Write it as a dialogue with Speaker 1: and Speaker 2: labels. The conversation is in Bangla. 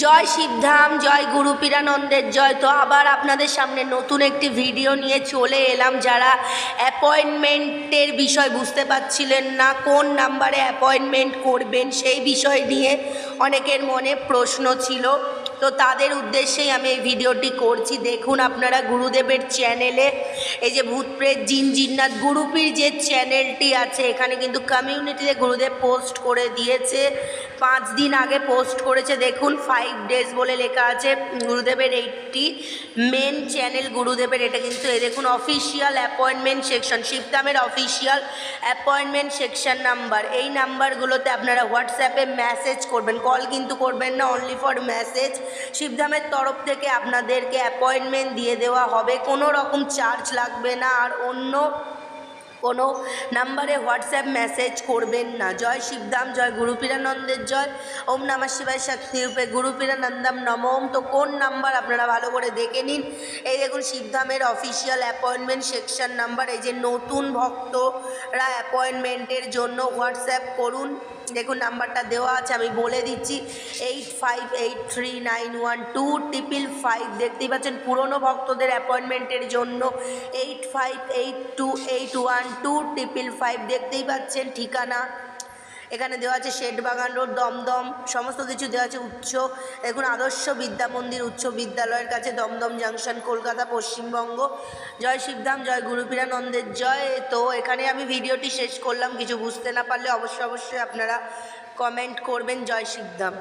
Speaker 1: জয় শিবধাম, জয় গুরু পীরানন্দের জয়। তো আবার আপনাদের সামনে নতুন একটি ভিডিও নিয়ে চলে এলাম যারা অ্যাপয়েন্টমেন্টের বিষয় বুঝতে পারছিলেন না, কোন নাম্বারে অ্যাপয়েন্টমেন্ট করবেন সেই বিষয় নিয়ে অনেকের মনে প্রশ্ন ছিল। তো তাদের উদ্দেশ্যেই আমি এই ভিডিওটি করছি। দেখুন আপনারা গুরুদেবের চ্যানেলে, এই যে ভূতপ্রেত জিন জিন্নাত গুরুপির যে চ্যানেলটি আছে, এখানে কিন্তু কমিউনিটিতে গুরুদেব পোস্ট করে দিয়েছে। পাঁচ দিন আগে পোস্ট করেছে। দেখুন ফাইভ ডেজ বলে লেখা আছে গুরুদেবের এইটি মেন চ্যানেল গুরুদেবের এটা কিন্তু এ দেখুন অফিসিয়াল অ্যাপয়েন্টমেন্ট সেকশন শিবধামের অফিসিয়াল অ্যাপয়েন্টমেন্ট সেকশন নাম্বার এই নাম্বারগুলোতে আপনারা হোয়াটসঅ্যাপে মেসেজ করবেন। কল কিন্তু করবেন না অনলি ফর মেসেজ শিবধামের তরফ থেকে আপনাদেরকে অ্যাপয়েন্টমেন্ট দিয়ে দেওয়া হবে। কোনো রকম চার্জ লাগবে না আর অন্য কোনো নাম্বারে হোয়াটসঅ্যাপ মেসেজ করবেন না। জয় শিবধাম জয় গুরুপীরানন্দের জয়। ওম নমঃ শিবায় শক্তি রূপে গুরুপীরানন্দম নমঃ তো কোন নাম্বার আপনারা ভালো করে দেখে নিন। এই দেখুন শিবধামের অফিসিয়াল অ্যাপয়েন্টমেন্ট সেকশন নাম্বার এই যে নতুন ভক্তরা অ্যাপয়েন্টমেন্টের জন্য হোয়াটসঅ্যাপ করুন। দেখুন নাম্বারটা দেওয়া আছে, আমি বলে দিচ্ছি eight five eight three nine one two triple five দেখতেই পাচ্ছেন, পুরনো ভক্তদের অ্যাপয়েন্টমেন্টের জন্য eight five eight two eight one two triple five দেখতেই পাচ্ছেন ঠিকানা। এখানে দেওয়া আছে বাগান রোড, দমদম, সমস্ত কিছু দেওয়া আছে উচ্চ, দেখুন আদর্শ বিদ্যা মন্দির, উচ্চ বিদ্যালয়ের কাছে দমদম জাংশন, কলকাতা, পশ্চিমবঙ্গ। জয় শিবধাম, জয় গুরুপীরানন্দের জয়। তো এখানে আমি ভিডিওটি শেষ করলাম, কিছু বুঝতে না পারলে অবশ্যই অবশ্যই আপনারা কমেন্ট করবেন, জয় শিবধাম।